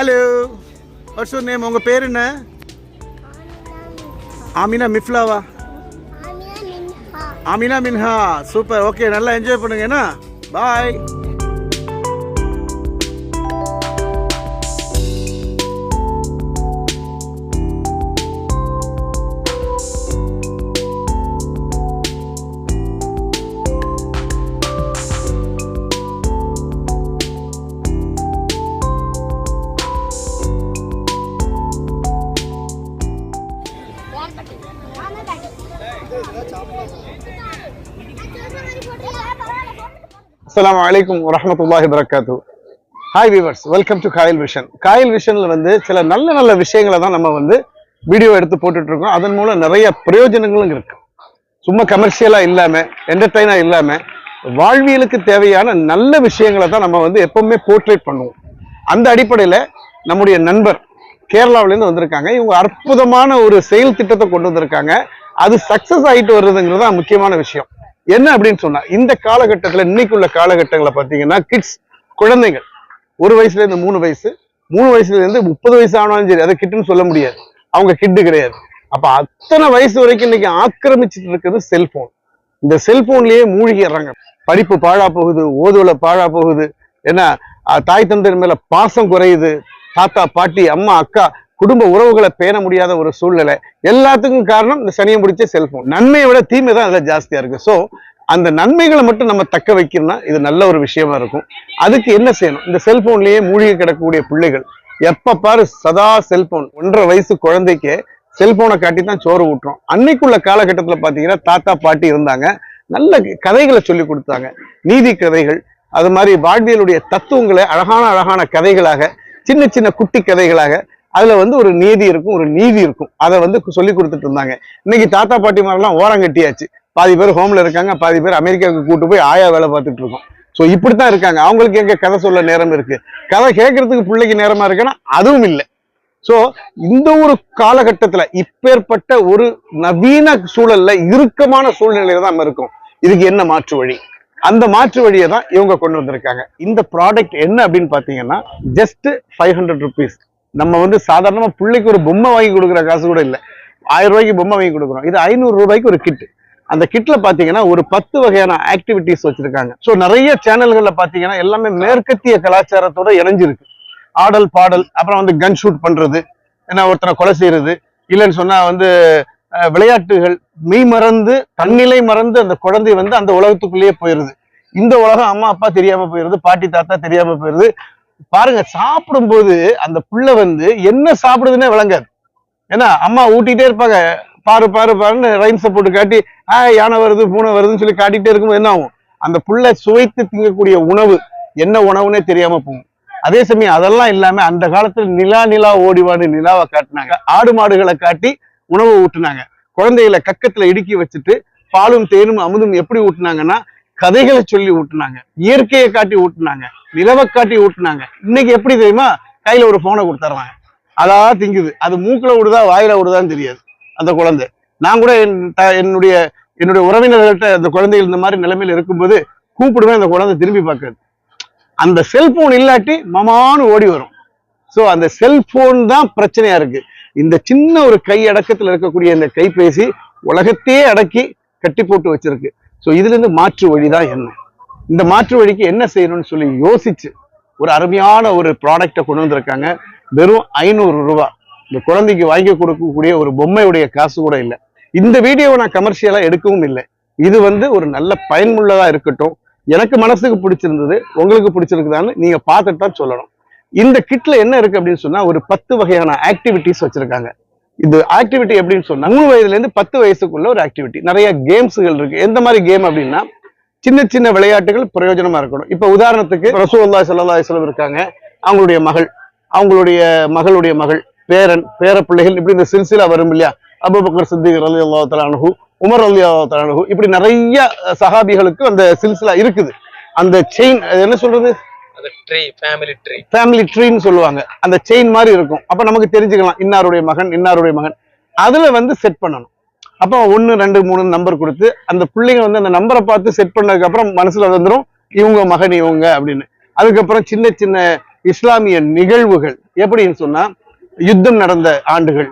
Hello what's your name உங்கள் பேர் என்ன? ஆமினா மிஃப்லாவா? ஆமினா மின்ஹா. சூப்பர். ஓகே நல்லா என்ஜாய் பண்ணுங்க என்ன? பாய் அஸ்லாம் வலைக்கம் வரமத்துல்லாஹி வரகாத்து hi viewers welcome to Kayal vision Kayal விஷனில் வந்து சில நல்ல நல்ல விஷயங்களை தான் நம்ம வந்து வீடியோ எடுத்து போட்டுட்டு இருக்கோம் அதன் மூலம் நிறைய பிரயோஜனங்களும் இருக்கு. சும்மா கமர்ஷியலாக இல்லாம என்டர்டைனா இல்லாம வாழ்வியலுக்கு தேவையான நல்ல விஷயங்களை தான் நம்ம வந்து எப்பவுமே போர்ட்ரேட் பண்ணுவோம். அந்த அடிப்படையில நம்முடைய நண்பர் கேரளாவுல இருந்து வந்திருக்காங்க. இவங்க அற்புதமான ஒரு செயல் திட்டத்தை கொண்டு வந்திருக்காங்க. அது சக்ஸஸ் ஆயிட்டு வருதுங்கிறது தான் முக்கியமான விஷயம். என்ன அப்படின்னு சொன்னா இந்த காலகட்டத்துல இன்னைக்கு உள்ள காலகட்டங்களை பாத்தீங்கன்னா கிட்ஸ் குழந்தைகள் ஒரு வயசுல இருந்து மூணு வயசு மூணு வயசுல இருந்து முப்பது வயசு ஆனாலும் சரி அதை கிட்டுன்னு சொல்ல முடியாது. அவங்க கிட்டு கிடையாது. அப்ப அத்தனை வயசு வரைக்கும் இன்னைக்கு ஆக்கிரமிச்சிட்டு இருக்கிறது செல்போன் இந்த செல்போன்லயே மூழ்கிடுறாங்க. படிப்பு பாழா போகுது ஓதுவல பாழா போகுது ஏன்னா தாய் தந்தையர் மேல பாசம் குறையுது. தாத்தா பாட்டி அம்மா அக்கா குடும்ப உறவுகளை பேண முடியாத ஒரு சூழ்நிலை. எல்லாத்துக்கும் காரணம் இந்த சனியை முடிச்ச செல்போன் நன்மையை விட தீமை தான் அதில் ஜாஸ்தியாக இருக்குது ஸோ அந்த நன்மைகளை மட்டும் நம்ம தக்க வைக்கணும்னா இது நல்ல ஒரு விஷயமா இருக்கும். அதுக்கு என்ன செய்யணும்? இந்த செல்போன்லேயே மூழ்கி கிடக்கக்கூடிய பிள்ளைகள் எப்போ பாரு சதா செல்போன் ஒன்றரை வயசு குழந்தைக்கு செல்போனை காட்டி தான் சோறு ஊட்டுறோம். அன்னைக்குள்ள காலகட்டத்தில் பார்த்தீங்கன்னா தாத்தா பாட்டி இருந்தாங்க. நல்ல கதைகளை சொல்லி கொடுத்தாங்க. நீதி கதைகள் அது மாதிரி வாழ்வியலுடைய தத்துவங்களை அழகான அழகான கதைகளாக சின்ன சின்ன குட்டி கதைகளாக அதுல வந்து ஒரு நீதி இருக்கும் ஒரு நீதி இருக்கும். அதை வந்து சொல்லி கொடுத்துட்டு இருந்தாங்க. இன்னைக்கு தாத்தா பாட்டி மாதிரிலாம் ஓரம் கட்டியாச்சு. பாதி பேர் ஹோம்ல இருக்காங்க பாதி பேர் அமெரிக்காவுக்கு கூட்டு போய் ஆயா வேலை பார்த்துட்டு இருக்கோம். ஸோ இப்படித்தான் இருக்காங்க. அவங்களுக்கு எங்க கதை சொல்ல நேரம் இருக்கு? கதை கேட்கறதுக்கு பிள்ளைக்கு நேரமா இருக்குன்னா அதுவும் இல்லை. சோ இந்த ஒரு காலகட்டத்துல இப்பேற்பட்ட ஒரு நவீன சூழல்ல இறுக்கமான சூழ்நிலையில தான் நம்ம இருக்கோம். இதுக்கு என்ன மாற்று வழி? அந்த மாற்று வழியை தான் இவங்க கொண்டு வந்திருக்காங்க. இந்த ப்ராடக்ட் என்ன அப்படின்னு பாத்தீங்கன்னா ஜஸ்ட் ஃபைவ் ஹண்ட்ரட் ருபீஸ் நம்ம வந்து சாதாரணமா பிள்ளைக்கு ஒரு பொம்மை வாங்கி கொடுக்குற காசு கூட இல்லை. ஆயிரம் ரூபாய்க்கு பொம்மை வாங்கி கொடுக்குறோம். இது ஐநூறு ரூபாய்க்கு ஒரு கிட் அந்த கிட்ல பாத்தீங்கன்னா ஒரு பத்து வகையான ஆக்டிவிட்டிஸ் வச்சிருக்காங்க. ஸோ நிறைய சேனல்கள்ல பாத்தீங்கன்னா எல்லாமே மேற்கத்திய கலாச்சாரத்தோட இணைஞ்சிருக்கு. ஆடல் பாடல் அப்புறம் வந்து கன் ஷூட் பண்றது என்ன ஒருத்தனை கொலை செய்யறது இல்லைன்னு சொன்னா வந்து அஹ், விளையாட்டுகள் மெய் மறந்து தன்னிலை மறந்து அந்த குழந்தை வந்து அந்த உலகத்துக்குள்ளேயே போயிருது. இந்த உலகம் அம்மா அப்பா தெரியாம போயிருது பாட்டி தாத்தா தெரியாம போயிருது. பாருங்க சாப்பிடும்போது அந்த புள்ள வந்து என்ன சாப்பிடுதுன்னே விளங்காது. ஏன்னா அம்மா ஊட்டிகிட்டே இருப்பாங்க. பாரு பாரு பாருன்னு ரைம்ஸை போட்டு காட்டி ஆ யானை வருது பூனை வருதுன்னு சொல்லி காட்டிகிட்டே இருக்கும்போது என்ன ஆகும்? அந்த புள்ள சுவைத்து திங்கக்கூடிய உணவு என்ன உணவுன்னே தெரியாம போகும். அதே சமயம் அதெல்லாம் இல்லாம அந்த காலத்துல நிலா நிலா ஓடிவாடு நிலாவை காட்டினாங்க. ஆடு மாடுகளை காட்டி உணவு ஊட்டினாங்க. குழந்தைகளை கக்கத்துல இடுக்கி வச்சுட்டு பாலும் தேனும் அமுதும் எப்படி ஊட்டினாங்கன்னா கதைகளை சொல்லி ஊட்டினாங்க. இயற்கையை காட்டி ஊட்டினாங்க. நிலவை காட்டி ஊட்டுனாங்க. இன்னைக்கு எப்படி தெரியுமா? கையில ஒரு போனை கொடுத்துறாங்க அதா திங்குது. அது மூக்குல விடுதா வாயில விடுதான்னு தெரியாது. அந்த குழந்தை. நான் கூட என் த- என்னுடைய என்னுடைய உறவினர்கள்ட்ட அந்த குழந்தைகள் இந்த மாதிரி நிலைமையில இருக்கும்போது கூப்பிடுவேன் அந்த குழந்தை திரும்பி பார்க்காது. அந்த செல்போன் இல்லாட்டி மமான்னு ஓடி வரும். ஸோ அந்த செல்போன் தான் பிரச்சனையா இருக்கு. இந்த சின்ன ஒரு கை அடக்கத்துல இருக்கக்கூடிய இந்த கைபேசி உலகத்தையே அடக்கி கட்டி போட்டு வச்சிருக்கு. ஸோ இதுல இருந்து மாற்று வழிதான் என்ன? இந்த மாற்று வழிக்கு என்ன செய்யணும்னு சொல்லி யோசிச்சு ஒரு அருமையான ஒரு ப்ராடக்டை கொண்டு வந்திருக்காங்க. வெறும் ஐநூறு ரூபா. இந்த குழந்தைக்கு வாங்கி கொடுக்கக்கூடிய ஒரு பொம்மையுடைய காசு கூட இல்லை. இந்த வீடியோவை நான் கமர்ஷியலா எடுக்கவும் இல்லை. இது வந்து ஒரு நல்ல பயனுள்ளதாக இருக்கட்டும். எனக்கு மனசுக்கு பிடிச்சிருந்தது உங்களுக்கு பிடிச்சிருக்குதான்னு நீங்க பார்த்துட்டு தான் சொல்லணும். இந்த கிட்ல என்ன இருக்கு அப்படின்னு சொன்னா ஒரு பத்து வகையான ஆக்டிவிட்டிஸ் வச்சிருக்காங்க. இது ஆக்டிவிட்டி எப்படின்னு சொன்னா மூணு வயதுல இருந்து பத்து வயசுக்குள்ள ஒரு ஆக்டிவிட்டி நிறைய கேம்ஸ்கள் இருக்கு. எந்த மாதிரி கேம் அப்படின்னா சின்ன சின்ன விளையாட்டுகள் பிரயோஜனமா இருக்கணும். இப்ப உதாரணத்துக்கு ரசூல்லா ஸல்லல்லாஹு அலைஹி இருக்காங்க. அவங்களுடைய மகள் அவங்களுடைய மகளுடைய மகள் பேரன் பேர பிள்ளைகள் இப்படி இந்த சில்சிலா வரும் இல்லையா? அபுபக்கர் சித்திக் அலி அல்லா தலானு உமர் அலி அல்லா தலானு இப்படி நிறைய சஹாபிகளுக்கு அந்த சில்சிலா இருக்குது. அந்த செயின் என்ன சொல்றது? ஃபேமிலி ட்ரீ ஃபேமிலி ட்ரீன்னு சொல்லுவாங்க. அந்த செயின் மாதிரி இருக்கும். அப்ப நமக்கு தெரிஞ்சுக்கலாம் இன்னாருடைய மகன் இன்னாருடைய மகன். அதுல வந்து செட் பண்ணணும். அப்போ ஒன்னு ரெண்டு மூணு நம்பர் கொடுத்து அந்த பிள்ளைங்க வந்து அந்த நம்பரை பார்த்து செட் பண்ணதுக்கு அப்புறம் மனசுல வந்துடும் இவங்க மகன் இவங்க அப்படின்னு. அதுக்கப்புறம் சின்ன சின்ன இஸ்லாமிய நிகழ்வுகள். எப்படின்னு சொன்னா யுத்தம் நடந்த ஆண்டுகள்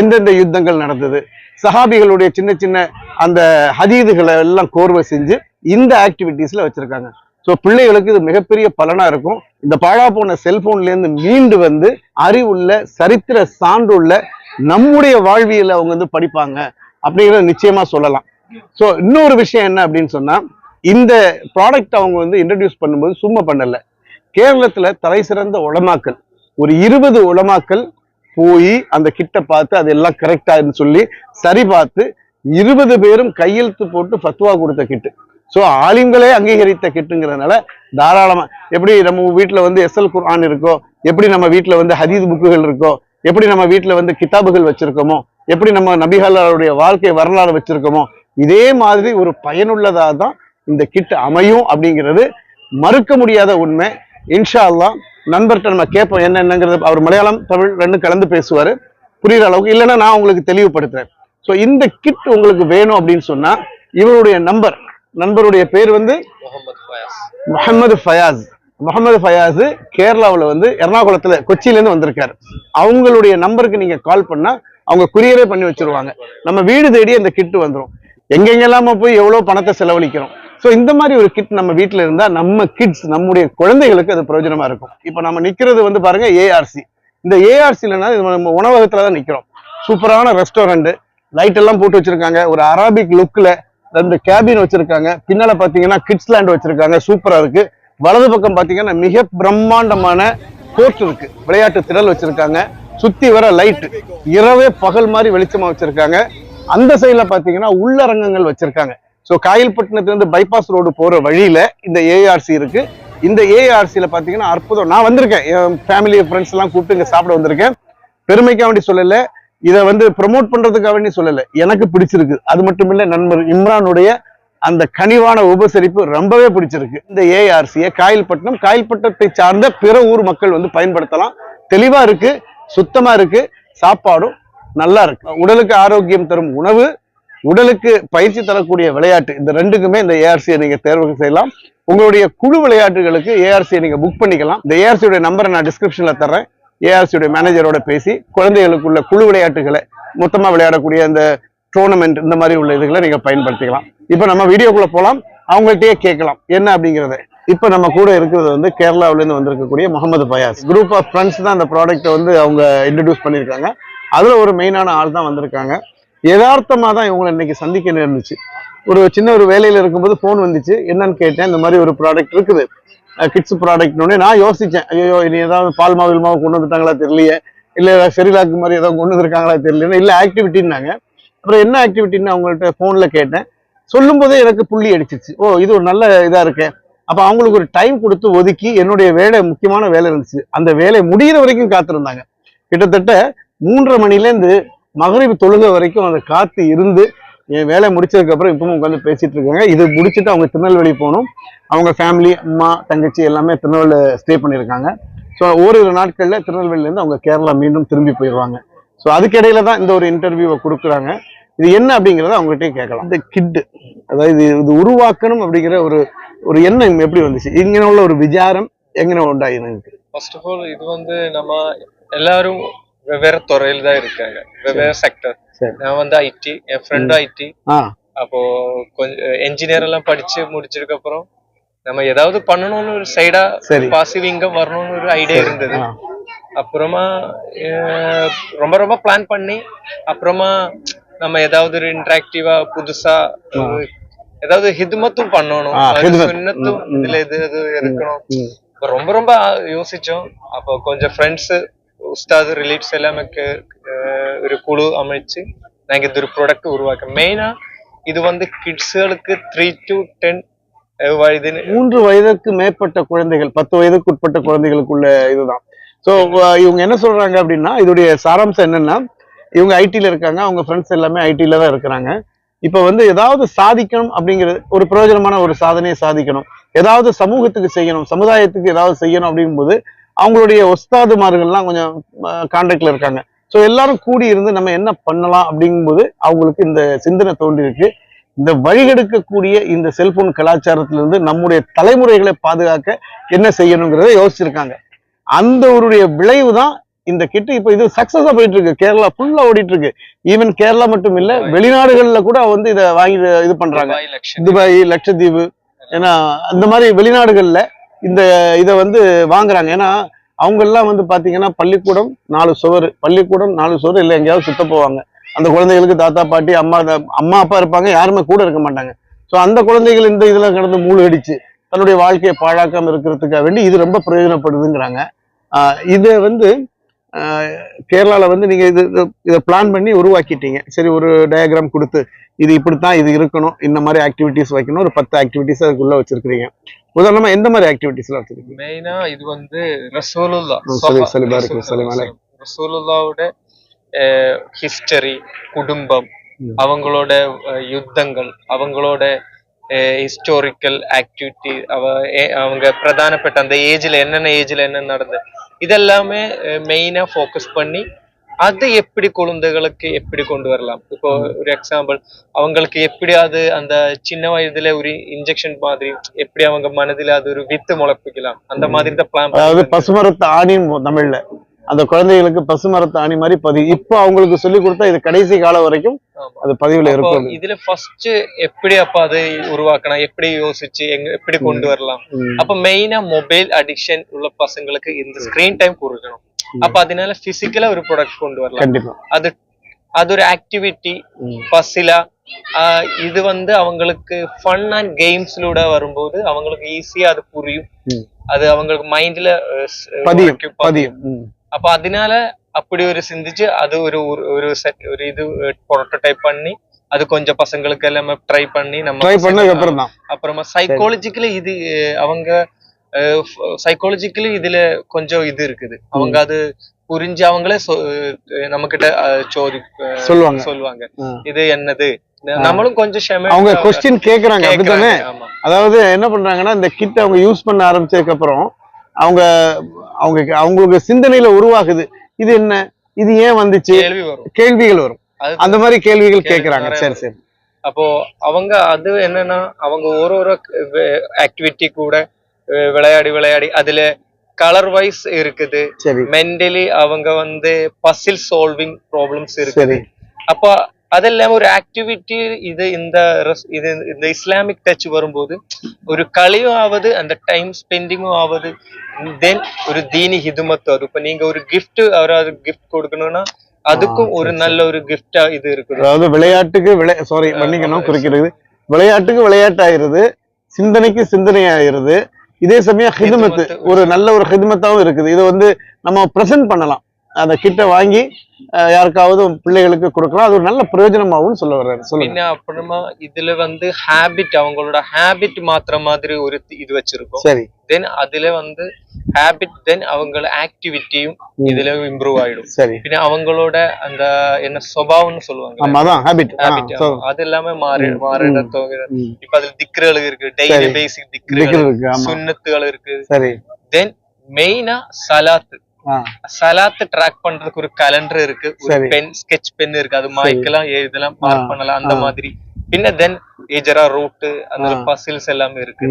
எந்தெந்த யுத்தங்கள் நடந்தது சஹாபிகளுடைய சின்ன சின்ன அந்த ஹதீதுகளை எல்லாம் கோர்வை செஞ்சு இந்த ஆக்டிவிட்டீஸ்ல வச்சிருக்காங்க. ஸோ பிள்ளைகளுக்கு இது மிகப்பெரிய பலனா இருக்கும். இந்த பாழா போன செல்போன்ல இருந்து மீண்டு வந்து அறிவுள்ள சரித்திர சான்றுள்ள நம்முடைய வாழ்வியலை அவங்க வந்து படிப்பாங்க அப்படிங்கிறத நிச்சயமா சொல்லலாம். ஸோ இன்னொரு விஷயம் என்ன அப்படின்னு சொன்னா இந்த ப்ராடக்ட் அவங்க வந்து இன்ட்ரடியூஸ் பண்ணும்போது சும்மா பண்ணல. கேரளத்துல தலை சிறந்த உளமாக்கல் ஒரு இருபது உளமாக்கல் போய் அந்த கிட்ட பார்த்து அது எல்லாம் கரெக்டான்னு சொல்லி சரி பார்த்து இருபது பேரும் கையெழுத்து போட்டு ஃபத்வா கொடுத்த கிட்டு. ஸோ ஆலிம்களே அங்கீகரித்த கிட்டுங்கிறதுனால தாராளமாக எப்படி நம்ம வீட்டில் வந்து எஸ்எல் குர்ஆன் இருக்கோ எப்படி நம்ம வீட்டில் வந்து ஹதீஸ் புக்குகள் இருக்கோ எப்படி நம்ம வீட்டில் வந்து கிதாபுகள் வச்சிருக்கோமோ எப்படி நம்ம நபிகளுடைய வாழ்க்கை வரலாறு வச்சிருக்கோமோ இதே மாதிரி ஒரு பயனுள்ளதாக தான் இந்த கிட் அமையும் அப்படிங்கிறது மறுக்க முடியாத உண்மை. இன்ஷா அல்லா நண்பர்கிட்ட நம்ம கேட்போம் என்னென்னங்கிறது அவர் மலையாளம் தமிழ் ரெண்டும் கலந்து பேசுவார். புரியுற அளவுக்கு இல்லைன்னா நான் உங்களுக்கு தெளிவுபடுத்துறேன். ஸோ இந்த கிட் உங்களுக்கு வேணும் அப்படின்னு சொன்னால் இவருடைய நம்பர் நண்பருடைய பேர் வந்து முகமது ஃபயாஸ். முகமது ஃபயாஸ். கேரளாவுல வந்து எர்ணாகுளத்துல கொச்சியில இருந்து வந்திருக்காரு. அவங்களுடைய நம்பருக்கு நீங்க கால் பண்ணா அவங்க குரியரே பண்ணி வச்சிருவாங்க. நம்ம வீடு தேடி அந்த கிட் வந்துரும். எங்கெங்கெல்லாம போய் எவ்வளவு பணத்தை செலவழிக்கிறோம். ஸோ இந்த மாதிரி ஒரு கிட் நம்ம வீட்ல இருந்தா நம்ம கிட்ஸ் நம்முடைய குழந்தைகளுக்கு அது பிரயோஜனமா இருக்கும். இப்போ நம்ம நிக்கிறது வந்து பாருங்க ஏஆர்சி இந்த ஏஆர்சிலனா நம்ம உணவகத்துல தான் நிக்கிறோம். சூப்பரான ரெஸ்டாரண்ட் லைட் எல்லாம் போட்டு வச்சிருக்காங்க. ஒரு அரபிக் லுக்ல ரெண்டு கேபின் வச்சிருக்காங்க. பின்னால பாத்தீங்கன்னா கிட்ஸ் லேண்ட் வச்சிருக்காங்க. சூப்பரா இருக்கு. வலது பக்கம் பாத்தீங்கன்னா மிக பிரம்மாண்டமான கோர்ட் இருக்கு. விளையாட்டு திடல் வச்சிருக்காங்க. சுத்தி வர லைட் இரவே பகல் மாதிரி வெளிச்சமா வச்சிருக்காங்க. அந்த சைட்ல பாத்தீங்கன்னா உள்ளரங்கங்கள் வச்சிருக்காங்க. ஸோ காயல்பட்டினத்துலேருந்து பைபாஸ் ரோடு போற வழியில இந்த ஏஆர்சி இருக்கு. இந்த ஏஆர்சியில பாத்தீங்கன்னா அற்புதம். நான் வந்திருக்கேன். என் ஃபேமிலி ஃப்ரெண்ட்ஸ் எல்லாம் கூப்பிட்டு இங்க சாப்பிட வந்திருக்கேன். பெருமைக்காக வேண்டி சொல்லலை. இதை வந்து ப்ரமோட் பண்றதுக்காக சொல்லலை. எனக்கு பிடிச்சிருக்கு. அது மட்டும் இல்லை நண்பர் இம்ரானுடைய அந்த கனிவான உபசரிப்பு ரொம்பவே பிடிச்சிருக்கு. இந்த ஏஆர்சியை காயல்பட்டினம் காயல்பட்டினத்தை சார்ந்த பிற ஊர் மக்கள் வந்து பயன்படுத்தலாம். தெளிவா இருக்கு சுத்தமா இருக்கு சாப்பாடும் நல்லா இருக்கு. உடலுக்கு ஆரோக்கியம் தரும் உணவு உடலுக்கு பயிற்சி தரக்கூடிய விளையாட்டு இந்த ரெண்டுக்குமே இந்த ஏஆர்சியை நீங்க தேர்வு செய்யலாம். உங்களுடைய குழு விளையாட்டுகளுக்கு ஏஆர்சியை நீங்க புக் பண்ணிக்கலாம். இந்த ஏஆர்சியோட நம்பரை நான் டிஸ்கிரிப்ஷன்ல தரேன் ஏஆர்சியுடைய மேனேஜரோட பேசி குழந்தைகளுக்குள்ள குழு விளையாட்டுகளை மொத்தமா விளையாடக்கூடிய இந்த டோர்னமெண்ட் இந்த மாதிரி உள்ள இதுகளை நீங்க பயன்படுத்திக்கலாம். இப்போ நம்ம வீடியோக்குள்ள போகலாம் அவங்கள்ட்டயே கேட்கலாம். என்ன அப்படிங்கறத. இப்போ நம்ம கூட இருக்கிறது வந்து கேரளாவுல இருந்து வந்திருக்கக்கூடிய Mohammed Fayas. Group of friends தான் அந்த ப்ராடக்ட்டை வந்து அவங்க இன்ட்ரடியூஸ் பண்ணியிருக்காங்க. அதுல ஒரு மெயினான ஆள் தான் வந்திருக்காங்க. யதார்த்தமாக தான் இவங்களை இன்னைக்கு சந்திக்க நேர்ந்துச்சு. ஒரு சின்ன ஒரு வேலையில இருக்கும்போது ஃபோன் வந்துச்சு. என்னன்னு கேட்டேன். இந்த மாதிரி ஒரு ப்ராடக்ட் இருக்குது. கிட்ஸ் ப்ராடக்ட்னு நான் யோசிச்சேன். ஐயோ இனி ஏதாவது பால் மாவு மாவு கொண்டு வந்துட்டாங்களா தெரியலையே. இல்லை ஏதாவது செரிலாக்கு மாதிரி ஏதாவது கொண்டு வந்திருக்காங்களா தெரியல இல்லை ஆக்டிவிட்டின்னாங்க அப்புறம் என்ன ஆக்டிவிட்டின்னு அவங்கள்ட்ட ஃபோனில் கேட்டேன். சொல்லும் போதே எனக்கு புள்ளி அடிச்சிச்சு ஓ இது ஒரு நல்ல இதாக இருக்கேன் அப்போ அவங்களுக்கு ஒரு டைம் கொடுத்து ஒதுக்கி என்னுடைய வேலை முக்கியமான வேலை இருந்துச்சு. அந்த வேலை முடியிற வரைக்கும் காத்திருந்தாங்க. கிட்டத்தட்ட மூன்றரை மணிலேருந்து மகரிவு தொழுக வரைக்கும் அந்த காத்து இருந்து என் வேலை முடிச்சதுக்கு அப்புறம் இப்பவும் உட்காந்து பேசிட்டு இருக்காங்க. இது முடிச்சுட்டு அவங்க திருநெல்வேலி போகணும். அவங்க ஃபேமிலி அம்மா தங்கச்சி எல்லாமே திருநெல்வேலியில ஸ்டே பண்ணியிருக்காங்க. ஸோ ஓரிரு நாட்கள்ல திருநெல்வேலியில இருந்து அவங்க கேரளா மீண்டும் திரும்பி போயிடுவாங்க. ஸோ அதுக்கிடையில தான் இந்த ஒரு இன்டர்வியூவை கொடுக்குறாங்க. இது என்ன அப்படிங்கறத அவங்ககிட்டயே கேட்கலாம். இந்த கிட்டு அதாவது இது இது உருவாக்கணும் அப்படிங்கிற ஒரு ஒரு எண்ணம் எப்படி வந்துச்சு? இங்கே உள்ள ஒரு விசாரம் எங்கே உண்டாயிருக்கு? ஃபர்ஸ்ட் ஆஃப் ஆல் இது வந்து நம்ம எல்லாரும் வெவ்வேறு துறையில தான் இருக்காங்க. வெவ்வேறு செக்டர். நான் வந்து ஐடி என் ஃப்ரெண்டும் ஐடி அப்போ கொஞ்சம் என்ஜினியர் எல்லாம் படிச்சு முடிச்சதுக்கு அப்புறம் நம்ம ஏதாவது பண்ணணும்னு ஒரு சைடா. பாசிவ் இன்கம் வரணும்னு ஒரு ஐடியா இருந்தது. அப்புறமா ரொம்ப ரொம்ப பிளான் பண்ணி அப்புறமா நம்ம ஏதாவது ஒரு இன்டராக்டிவா புதுசா ஏதாவது ஹிதுமத்தும் பண்ணணும். சுன்னத்தும். இதுல இது இது இருக்கணும். ரொம்ப ரொம்ப யோசிச்சோம். அப்போ கொஞ்சம் ஃப்ரெண்ட்ஸ் உஸ்தாது ரிலேட்டிவ்ஸ் எல்லாமே ஒரு குழு அமைச்சு நாங்க இது ஒரு ப்ராடக்ட் உருவாக்க மெயினா இது வந்து கிட்ஸ்களுக்கு த்ரீ டு டென் வயது மூன்று வயதுக்கு மேற்பட்ட குழந்தைகள் பத்து வயதுக்கு உட்பட்ட குழந்தைகளுக்குள்ள இதுதான். ஸோ இவங்க என்ன சொல்றாங்க அப்படின்னா இதோடைய சாராம்சம் என்னன்னா இவங்க ஐடியில் இருக்காங்க அவங்க ஃப்ரெண்ட்ஸ் எல்லாமே ஐடியில் தான் இருக்கிறாங்க. இப்போ வந்து ஏதாவது சாதிக்கணும் அப்படிங்கிறது ஒரு பிரயோஜனமான ஒரு சாதனையை சாதிக்கணும். ஏதாவது சமூகத்துக்கு செய்யணும் சமுதாயத்துக்கு ஏதாவது செய்யணும் அப்படிங்கும்போது அவங்களுடைய ஒஸ்தாதுமார்கள்லாம் கொஞ்சம் கான்டாக்டில் இருக்காங்க. ஸோ எல்லாரும் கூடி இருந்து நம்ம என்ன பண்ணலாம் அப்படிங்கும்போது அவங்களுக்கு இந்த சிந்தனை தோன்றியிருக்கு இந்த வழிகெடுக்கக்கூடிய இந்த செல்போன் கலாச்சாரத்திலிருந்து நம்முடைய தலைமுறைகளை பாதுகாக்க என்ன செய்யணுங்கிறத யோசிச்சிருக்காங்க. அந்த ஒருடைய விளைவு தான் இந்த கிட்டு இப்ப இது சக்சஸா போயிட்டு இருக்கு. கேரளா ஃபுல்லா ஓடிட்டு இருக்கு. ஈவன் கேரளா மட்டும் இல்ல வெளிநாடுகள்ல கூட வந்து இத வாங்கி இது பண்றாங்க. துபாய் லட்சத்தீவு. ஏன்னா அந்த மாதிரி வெளிநாடுகள்ல இந்த இதை வந்து வாங்குறாங்க. ஏன்னா அவங்கெல்லாம் வந்து பார்த்தீங்கன்னா பள்ளிக்கூடம் நாலு சுவர். பள்ளிக்கூடம் நாலு சுவர் இல்லை எங்கேயாவது சுத்த போவாங்க. அந்த குழந்தைகளுக்கு தாத்தா பாட்டி அம்மா அம்மா அப்பா இருப்பாங்க யாருமே கூட இருக்க மாட்டாங்க. ஸோ அந்த குழந்தைகள் இந்த இதெல்லாம் கடந்து மூழ்கடிச்சு தன்னுடைய வாழ்க்கையை பாழாக்காமல் இருக்கிறதுக்காக வேண்டி இது ரொம்ப பிரயோஜனப்படுதுங்கிறாங்க. இதை வந்து ஆஹ் கேரளால வந்து நீங்கள் இது இதை பிளான் பண்ணி உருவாக்கிட்டீங்க. சரி ஒரு டயக்ராம் கொடுத்து இது இப்படித்தான் இது இருக்கணும் இந்த மாதிரி ஆக்டிவிட்டீஸ் வைக்கணும் ஒரு பத்து ஆக்டிவிட்டீஸ் அதுக்குள்ளே வச்சிருக்கிறீங்க. உதாரணமா எந்த மாதிரி ஆக்டிவிட்டிஸ்ல வச்சிருக்கீங்க மெயினா இது வந்து ரசூலுல்லா. ரசூலுல்லாவோட ஹிஸ்டரி குடும்பம். அவங்களோட யுத்தங்கள் அவங்களோட ஹிஸ்டோரிக்கல் ஆக்டிவிட்டி அவ அவங்க பிரதானப்பட்ட அந்த ஏஜ்ல என்னென்ன ஏஜ்ல என்ன நடந்தது இதெல்லாமே மெயினா ஃபோக்கஸ் பண்ணி அது எப்படி குழந்தைகளுக்கு எப்படி கொண்டு வரலாம்? இப்போ ஒரு எக்ஸாம்பிள் அவங்களுக்கு எப்படி அது அந்த சின்ன வயதுல ஒரு இன்ஜெக்ஷன் மாதிரி எப்படி அவங்க மனதில அது ஒரு வித்து முளைப்பிக்கலாம்? அந்த மாதிரி தான் பிளான் அதாவது பசுமரத்து ஆணின்னு தமிழ்ல. அந்த குழந்தைகளுக்கு பசுமரத்து ஆணி மாதிரி பதிவு இப்போ அவங்களுக்கு சொல்லி கொடுத்தா இது கடைசி காலம் வரைக்கும் அது பதிவுல இருக்கும் இதுல ஃபர்ஸ்ட் எப்படி அப்ப அதை உருவாக்கணும் எப்படி யோசிச்சு எங்க எப்படி கொண்டு வரலாம். அப்ப மெயினா மொபைல் அடிக்ஷன் உள்ள பசங்களுக்கு இந்த ஸ்கிரீன் டைம் கொடுக்கணும் அப்ப அதனால பிசிக்கலா ஒரு ப்ராடக்ட் கொண்டு வரலாம். கண்டிப்பா. அது அது ஒரு ஆக்டிவிட்டி. பசிலா இது வந்து அவங்களுக்கு ஃபன் அண்ட் கேம்ஸ்லூட வரும்போது அவங்களுக்கு ஈஸியா அது புரியும். அது அவங்களுக்கு மைண்ட்ல பதியும். அப்ப அதனால அப்படி ஒரு சிந்திச்சு அது ஒரு ஒரு- செட் ஒரு இது ப்ரோட்டோடைப் பண்ணி அது கொஞ்சம் பசங்களுக்கு எல்லாமே ட்ரை பண்ணி நம்ம ட்ரை பண்ணதுக்கு அப்புறம் தான் அப்புறமா சைக்காலஜிக்கலி இது அவங்க சைக்காலஜிக்கலி இதுல கொஞ்சம் இது இருக்குது. அவங்க அது புரிஞ்சு அவங்களே நம்ம கிட்ட சோதி சொல்லுவாங்க. சொல்லுவாங்க. இது என்னது? நம்மளும் கொஞ்சம் அவங்க கொஸ்டின் கேக்குறாங்க அப்படித்தானே? அதாவது என்ன பண்றாங்கன்னா இந்த கிட் அவங்க யூஸ் பண்ண ஆரம்பிச்சதுக்கு அப்புறம் அவங்க அவங்க அவங்களுக்கு சிந்தனையில உருவாகுது. இது என்ன? இது ஏன் வந்துச்சு? கேள்விகள் வரும். அந்த மாதிரி கேள்விகள் கேள்வி கேக்குறாங்க. சரி. சரி. அப்போ அவங்க அது என்னன்னா அவங்க ஒரு ஒரு ஆக்டிவிட்டி கூட விளையாடி விளையாடி. அதுல கலர் வைஸ் இருக்குது. மென்டலி அவங்க வந்து பசில் சால்விங் ப்ராப்ளம்ஸ் இருக்கு சரி. அப்ப அதெல்லாம் ஒரு ஆக்டிவிட்டி இது இந்த இது இந்த இஸ்லாமிக் டச் வரும்போது ஒரு களியும் ஆகுது அந்த டைம் ஸ்பெண்டிங்கும் ஆகுது தென் ஒரு தீனி ஹிதுமத்தும் அது. இப்ப நீங்க ஒரு கிஃப்ட் அவராது கிஃப்ட் கொடுக்கணும்னா அதுக்கும் ஒரு நல்ல ஒரு கிஃப்டா இது இருக்குது. அதாவது விளையாட்டுக்கு விளை சாரி மன்னிக்கணும் குறிக்கிறது. விளையாட்டுக்கு விளையாட்டு ஆயிருது சிந்தனைக்கு சிந்தனை ஆயிருது இதே சமயம் ஹிதுமத்து. ஒரு நல்ல ஒரு ஹிதுமத்தாவும் இருக்குது. இதை வந்து நம்ம பிரசன்ட் பண்ணலாம். அந்த கிட்ட வாங்கி யாருக்காவது பிள்ளைகளுக்கு கொடுக்கலாம். அது ஒரு நல்ல பிரயோஜனமாகவும் சொல்ல வர்றாரு. சொல்லுங்க. பின்ன அப்புறமா இதுல வந்து ஹேபிட் அவங்களோட ஹேபிட் மாத்துற மாதிரி ஒரு இது வச்சிருக்கோம். சரி. தென் அதுல வந்து ஹேபிட் தென் அவங்கள ஆக்டிவிட்டியும். இதுல இம்ப்ரூவ் ஆயிடும் சரி பின்ன அவங்களோட அந்த என்ன சுபாவம்னு சொல்லுவாங்க அதான் ஹேபிட் அது எல்லாமே மாறி மாறிட இப்ப அதுல திக்ருகள் இருக்கு டெய்லி. பேசிக் திக்ருகள் இருக்கு ஆமா சுன்னத்துகள் இருக்கு சரி தென் மெயினா சலாத்து சலாத்து ட்ராக் பண்றதுக்கு ஒரு கலண்டர் இருக்கு ஒரு. பென் ஸ்கெட்ச் பென் இருக்கு அது மாய்க்கலாம் எழுதலாம் மார்க் பண்ணலாம் அந்த. மாதிரி பின்ன தென் ஏஜரா ரூட் அந்த. பசில்ஸ் எல்லாமே இருக்கு.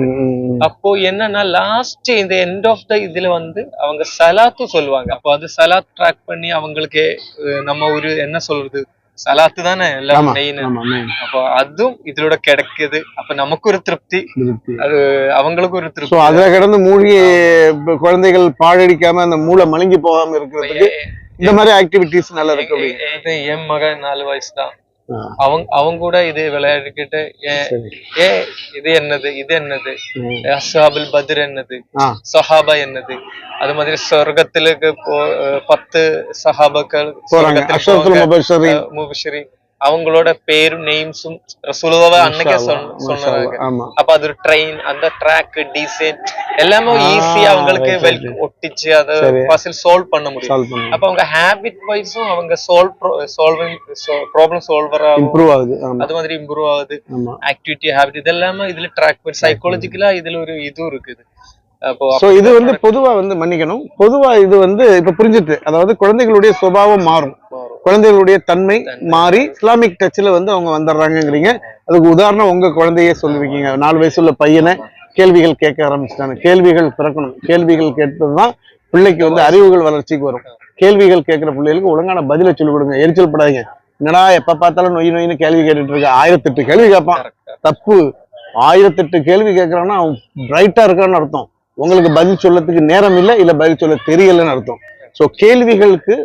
அப்போ என்னன்னா லாஸ்ட் இந்த எண்ட் ஆஃப் த இதுல வந்து அவங்க சலாத்து சொல்லுவாங்க. அப்போ அது சலாத் ட்ராக் பண்ணி அவங்களுக்கு நம்ம ஒரு என்ன சொல்றது? சலாத்து தானே எல்லாம் மெயின். அப்போ அதுவும் இதோட கிடைக்குது. அப்ப நமக்கு ஒரு திருப்தி. அது அவங்களுக்கு ஒரு திருப்தி. அதுல கிடந்து மூழ்கி குழந்தைகள் பாழடிக்காம அந்த மூளை மலங்கி போகாம இருக்கிறதுக்கு இந்த மாதிரி ஆக்டிவிட்டிஸ் நல்லா இருக்கு என் மகன் நாலு வயசு தான் ஆ, அவங்க அவங்க கூட இது விளையாடிக்கிட்டு ஏன் சரி ஏ இது என்னது இது என்னது ம். அசாபுல் பத்ர் என்னது ஆ சஹாபா என்னது அது மாதிரி சொர்க்கத்திலுக்கு போ அஹ் பத்து சஹாபாக்கள் போறாங்க அஷரத்துல முபஷரி முபஷரி அவங்களோட பேரும் நேம்ஸும் ரசூலுவாவை அன்னைக்கே சொன்ன- சொன்னாங்க அப்ப அது ஒரு ட்ரெயின் அந்த ட்ராக் டிசைன் எல்லாமே ஆ, ஈஸியா அவங்களுக்கு. ஒட்டிச்சு அதை. பசில் சால்வ் பண்ண முடியும். அப்ப அவங்க ஹேபிட் வைஸும் அவங்க சால்வ் சால்விங் ப்ராப்ளம் சால்வராகவும் இம்ப்ரூவ் ஆகுது அது மாதிரி இம்ப்ரூவ் ஆகுது. ஆக்டிவிட்டி ஹேபிட் இதெல்லாமே இதுல ட்ராக் பண்ணி சைக்காலஜிக்கலா இதுல ஒரு இதுவும் இருக்குது. அப்போ இது வந்து பொதுவா வந்து மன்னிக்கணும். பொதுவா இது வந்து இப்ப புரிஞ்சுட்டு அதாவது குழந்தைகளுடைய சுபாவம் மாறும். குழந்தைகளுடைய தன்மை மாறி இஸ்லாமிக் டச்ல வந்து அவங்க வந்துடுறாங்கங்கிறீங்க. அதுக்கு உதாரணம் உங்க குழந்தையே சொல்லுவீங்க நாலு வயசுள்ள பையனை கேள்விகள் கேட்க ஆரம்பிச்சிட்டாங்க. கேள்விகள் பிறக்கணும். கேள்விகள் கேட்பதுதான் பிள்ளைக்கு வந்து அறிவுகள் வளர்ச்சிக்கு வரும். கேள்விகள் கேட்கிற பிள்ளைகளுக்கு ஒழுங்கான பதிலை சொல்லிக் கொடுங்க. எரிச்சல் படாதீங்க. என்னடா எப்ப பார்த்தாலும் நொய் நொயின்னு கேள்வி கேட்டுட்டு இருக்க? ஆயிரத்தெட்டு கேள்வி கேட்பான். தப்பு. ஆயிரத்தெட்டு கேள்வி கேட்கறான்னா அவன் பிரைட்டா இருக்கான்னு அர்த்தம். உங்களுக்கு பதில் சொல்லத்துக்கு நேரம் இல்லை இல்ல பதில் சொல்ல தெரியலன்னு அர்த்தம். சோ கேள்விகளுக்கு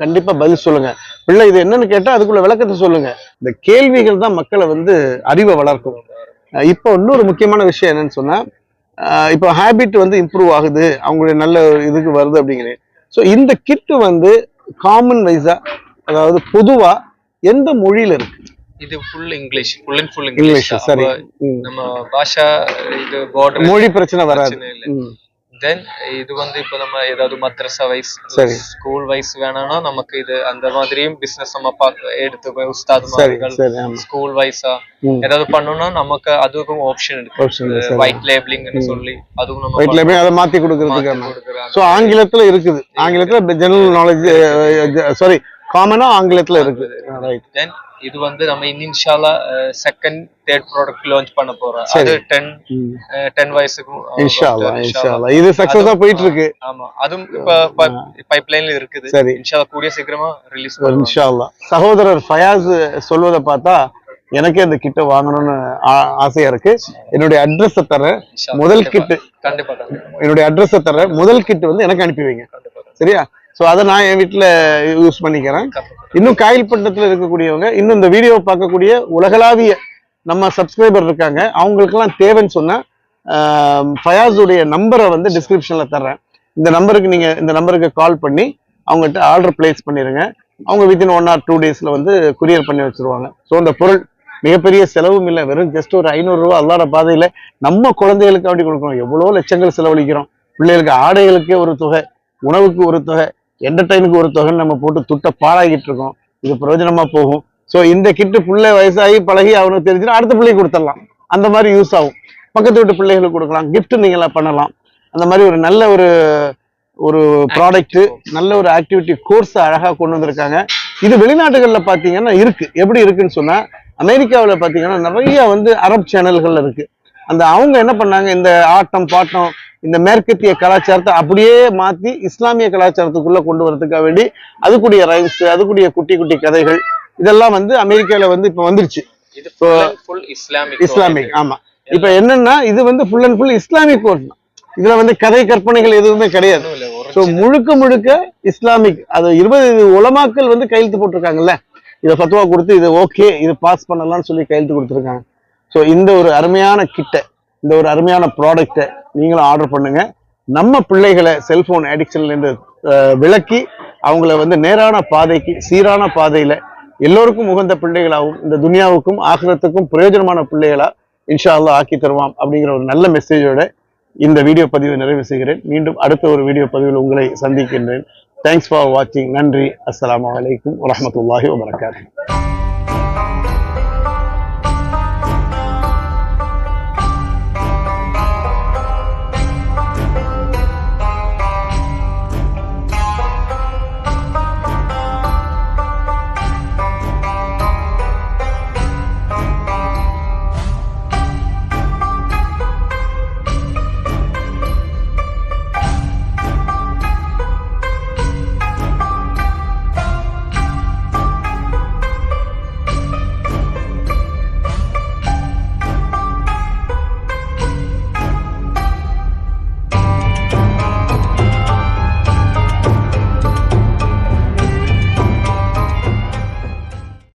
கண்டிப்பா பதில் சொல்லுங்க. பிள்ளை இது என்னன்னு கேட்டா அதுக்குள்ள விளக்கத்தை சொல்லுங்க. இந்த கேள்விகள் தான் மக்களை வந்து அறிவை வளர்க்கும். இப்போ இன்னொரு முக்கியமான விஷயம் என்னன்னு சொன்னா இப்போ ஹேபிட் வந்து இம்ப்ரூவ் ஆகுது அவங்களுடைய நல்ல இதுக்கு வருது அப்படிங்கிறேன் ஸோ இந்த கிட்டு வந்து காமன் வைஸா அதாவது பொதுவா எந்த மொழியில இருக்கு? இது full English full and full English சரி. நம்ம பாஷா இது மொழி பிரச்சனை வராது. தென் இது வந்து இப்ப நம்ம ஏதாவது மத்ரசா வைஸ் ஸ்கூல் வைஸ் வேணும்னா நமக்கு இது அந்த மாதிரியும் பிசினஸ் நம்ம பார்க்க எடுத்து போய் உஸ்தாத்மார்கள் ஸ்கூல் வைஸா ஏதாவது பண்ணணும்னா நமக்கு அதுக்கும் ஆப்ஷன் இருக்கு. ஒயிட் லேபிளிங்னு சொல்லி அதுவும் நம்ம ஒயிட் லேபிளிங் அதை மாத்தி கொடுக்கறதுக்கு ஸோ ஆங்கிலத்துல இருக்குது. ஆங்கிலத்துல ஜெனரல் நாலேஜ் சாரி காமனா ஆங்கிலத்துல இருக்கு. ரைட் Then இது வந்து நம்ம இன்ஷால்லா செகண்ட் தேர்ட் ப்ராடக்ட் லான்ச் பண்ண போறோம். அது டென் டென் வயசுக்கும் இன்ஷா அல்லா இன்ஷா இன்ஷா அல்லாஹ். அல்லா இது சக்சஸா போயிட்டு இருக்கு ஆமா. அதுவும் இப்ப பைப்லைன்ல இருக்குது. சரி. இன்ஷால்லா கூடிய சீக்கிரமா ரிலீஸ் பண்ணுவோம் இன்ஷா அல்லா சகோதரர் ஃபயாஸ் சொல்வதை பார்த்தா எனக்கே அந்த கிட்ட வாங்கணும்னு ஆசையா இருக்கு. என்னுடைய அட்ரஸை தரேன். முதல். கிட்டு கண்டிப்பா என்னுடைய அட்ரஸை தரேன் முதல் கிட் வந்து எனக்கு அனுப்பி வைங்க. கண்டிப்பா. சரியா? ஸோ அதை நான் என் வீட்டில் யூஸ் பண்ணிக்கிறேன். இன்னும் காயில் பட்டத்தில் இருக்கக்கூடியவங்க இன்னும் இந்த வீடியோவை பார்க்கக்கூடிய உலகளாவிய நம்ம சப்ஸ்கிரைபர் இருக்காங்க அவங்களுக்கெல்லாம் தேவைன்னு சொன்னால் ஃபயாஸுடைய நம்பரை வந்து டிஸ்கிரிப்ஷனில் தர்றேன். இந்த நம்பருக்கு நீங்கள் இந்த நம்பருக்கு கால் பண்ணி அவங்ககிட்ட ஆர்டர் பிளேஸ் பண்ணிடுங்க அவங்க வித்தின் ஒன் ஆர் டூ டேஸில் வந்து குரியர் பண்ணி வச்சிருவாங்க. ஸோ அந்த பொருள் மிகப்பெரிய செலவும் இல்லை வெறும் ஜஸ்ட் ஒரு ஐநூறுரூவா அல்லாத பாதையில் நம்ம குழந்தைகளுக்கு அப்படி கொடுக்கணும். எவ்வளோ லட்சங்கள் செலவழிக்கிறோம். பிள்ளைகளுக்கு ஆடைகளுக்கே ஒரு தொகை உணவுக்கு ஒரு தொகை என்டர்டைனுக்கு ஒரு தொகை நம்ம போட்டு துட்ட பாழாகிட்டு இருக்கோம். இது பிரயோஜனமா போகும். ஸோ இந்த கிட்டு பிள்ளை வயசாகி பழகி அவனுக்கு தெரிஞ்சுன்னா அடுத்த பிள்ளைக்கு கொடுத்துடலாம். அந்த மாதிரி யூஸ் ஆகும். பக்கத்து வீட்டு பிள்ளைகளுக்கு கொடுக்கலாம். கிஃப்ட் நீங்களா பண்ணலாம். அந்த மாதிரி ஒரு நல்ல ஒரு ஒரு ப்ராடக்ட் நல்ல ஒரு ஆக்டிவிட்டி கோர்ஸ் அழகாக கொண்டு வந்திருக்காங்க. இது வெளிநாடுகளில் பார்த்தீங்கன்னா இருக்கு. எப்படி இருக்குன்னு சொன்னால் அமெரிக்காவில் பார்த்தீங்கன்னா நிறைய வந்து அரப் சேனல்கள் இருக்கு. அந்த அவங்க என்ன பண்ணாங்க? இந்த ஆட்டம் பாட்டம் இந்த மேற்கத்திய கலாச்சாரத்தை அப்படியே மாத்தி இஸ்லாமிய கலாச்சாரத்துக்குள்ள கொண்டு வரதுக்காக வேண்டி அதுக்குரிய ரைம்ஸ் அதுக்குரிய குட்டி குட்டி கதைகள் இதெல்லாம் வந்து அமெரிக்கால வந்து இப்ப வந்துருச்சு. இஸ்லாமிக் இஸ்லாமிக் ஆமா. இப்ப என்னன்னா இது வந்து ஃபுல் அண்ட் ஃபுல் இஸ்லாமிக் தான் இதுல வந்து கதை கற்பனைகள் எதுவுமே கிடையாது. ஸோ முழுக்க முழுக்க இஸ்லாமிக் அது இருபது உலமாக்கள் வந்து கையெழுத்து போட்டிருக்காங்கல்ல. இதை ஃபத்வா கொடுத்து இது ஓகே இது பாஸ் பண்ணலாம்னு சொல்லி கையெழுத்து கொடுத்துருக்காங்க. ஸோ இந்த ஒரு அருமையான கிட்ட இந்த ஒரு அருமையான ப்ராடக்ட்டை நீங்களும் ஆர்டர் பண்ணுங்க. நம்ம பிள்ளைகளை செல்போன் அடிக்ஷன்ல இருந்து விலக்கி அவங்கள வந்து நேரான பாதைக்கு சீரான பாதையில எல்லோருக்கும் உகந்த பிள்ளைகளாகவும் இந்த துனியாவுக்கும் ஆகிரத்துக்கும் பிரயோஜனமான பிள்ளைகளா இன்ஷா அல்லாஹ் ஆக்கி தருவாம் அப்படிங்கிற ஒரு நல்ல மெசேஜோட இந்த வீடியோ பதிவை நிறைவு செய்கிறேன். மீண்டும் அடுத்த ஒரு வீடியோ பதிவில் உங்களை சந்திக்கின்றேன். தேங்க்ஸ் ஃபார் வாட்சிங் நன்றி. அஸ்லாம் அலைக்கும் வரஹ்மத்துல்லாஹி வபரகாத்துஹு